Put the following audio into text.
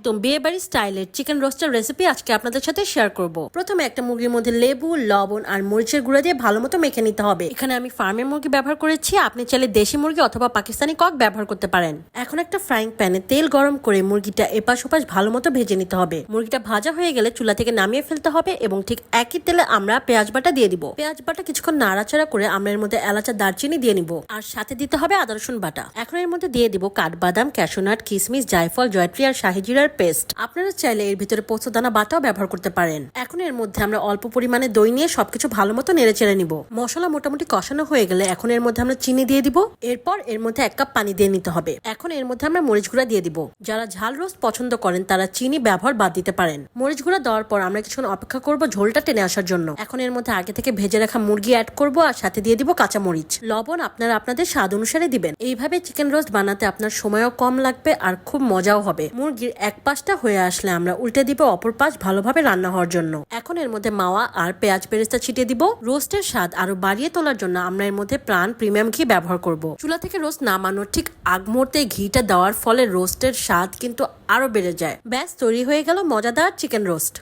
একদম বিয়ে বাড়ি স্টাইলের চিকেন রোস্টার রেসিপি আজকে আপনাদের সাথে শেয়ার করব। প্রথমে একটা মুরগির মধ্যে লেবু, লবণ আর মরিচের গুঁড়া দিয়ে ভালো মতো মেখে নিতে হবে। এখানে আমি ফার্মের মুরগি ব্যবহার করেছি। আপনি চাইলে দেশি মুরগি অথবা পাকিস্তানি কক ব্যবহার করতে পারেন। এখন একটা ফ্রাইং প্যানে তেল গরম করে মুরগিটা এপাশ ওপাশ ভালো মতো ভেজে নিতে হবে। মুরগিটা ভাজা হয়ে গেলে চুলা থেকে নামিয়ে ফেলতে হবে এবং ঠিক একই তেলে আমরা পেঁয়াজ বাটা দিয়ে দিব। পেঁয়াজ বাটা কিছুক্ষণ নাড়াচাড়া করে আমরা এর মধ্যে এলাচা দারচিনি দিয়ে নিব। আর সাথে দিতে হবে আদা রসুন বাটা। এখন এর মধ্যে দিয়ে দিব কাঠবাদাম ক্যাশোনাট কিসমিস, জায়ফল, জয়ত্রী আর শাহিজিরার পেস্ট। আপনারা চাইলে এর ভিতরে পোস্তদানা বাটাও ব্যবহার করতে পারেন। এখন এর মধ্যে আমরা অল্প পরিমাণে দই নিয়ে সবকিছু ভালো মতো নেড়ে চেড়ে নিব। মশলা মোটামুটি কষানো হয়ে গেলে এখন এর মধ্যে আমরা চিনি দিয়ে দিব। এরপর এর মধ্যে এক কাপ পানি দিয়ে নিতে হবে। এখন এর মধ্যে আমরা মরিচ গুঁড়া দিয়ে দিব। যারা ঝাল রোস্ট পছন্দ করেন, তারা চিনি ব্যবহার বাদ দিতে পারেন। মরিচ গুঁড়া দেওয়ার পর আমরা কিছুক্ষণ অপেক্ষা করব ঝোলটা টেনে আসার জন্য। এখন এর মধ্যে আগে থেকে ভেজে রাখা মুরগি অ্যাড করব আর সাথে দিয়ে দিব কাঁচা মরিচ। লবণ আপনারা আপনাদের স্বাদ অনুসারে দিবেন। এইভাবে চিকেন রোস্ট বানাতে আপনার সময়ও কম লাগবে আর খুব মজাও হবে। মুরগির এক পাশটা হয়ে আসলে আমরা উল্টে দিব, অপর পাশ ভালোভাবে রান্না হওয়ার জন্য। এখন এর মধ্যে মাওয়া আর পেঁয়াজ পেরেস্তা ছিটিয়ে দিব। রোস্টের স্বাদ আরও বাড়িয়ে তোলার জন্য আমরা এর মধ্যে প্রাণ প্রিমিয়াম ঘি ব্যবহার করব। চুলা থেকে রোস্ট নামানোর ঠিক আগ মুহূর্তে ঘিটা দেওয়ার ফলে রোস্টের স্বাদ কিন্তু আরও বেড়ে যায়। ব্যাস, তৈরি হয়ে গেল মজাদার চিকেন রোস্ট।